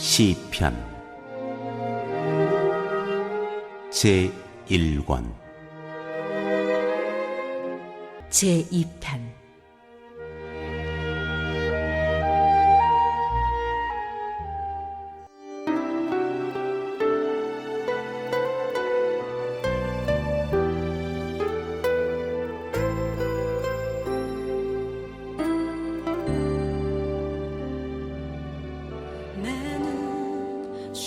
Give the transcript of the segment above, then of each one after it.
시편. 제1권. 제2편.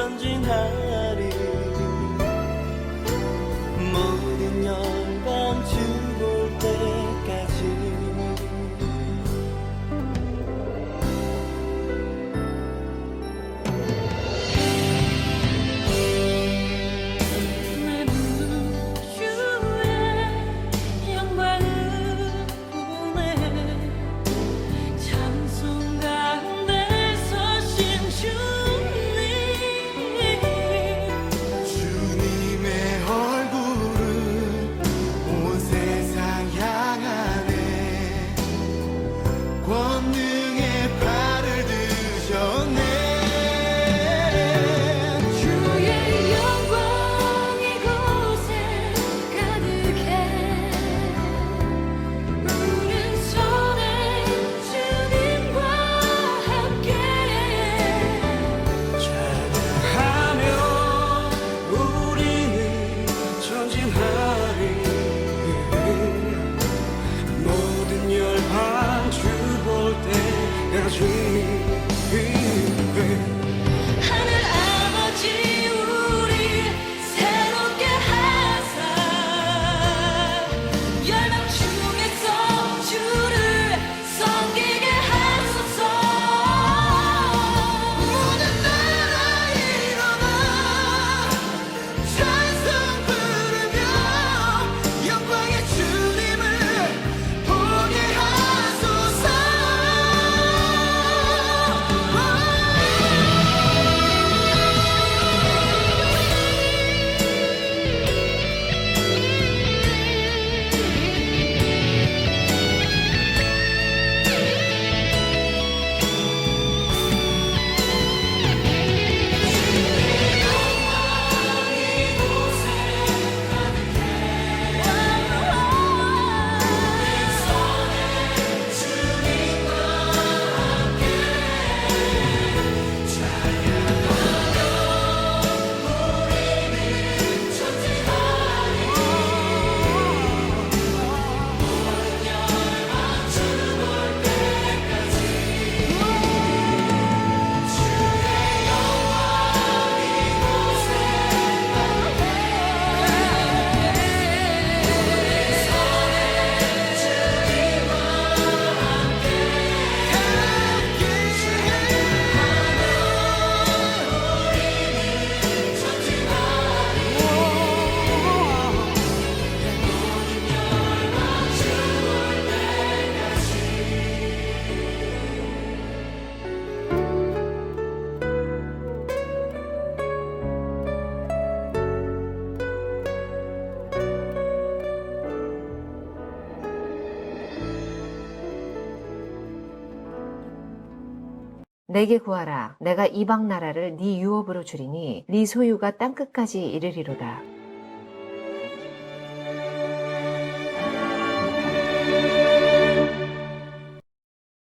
전진하리 me. 내게 구하라. 내가 이방 나라를 네 유업으로 주리니 네 소유가 땅 끝까지 이르리로다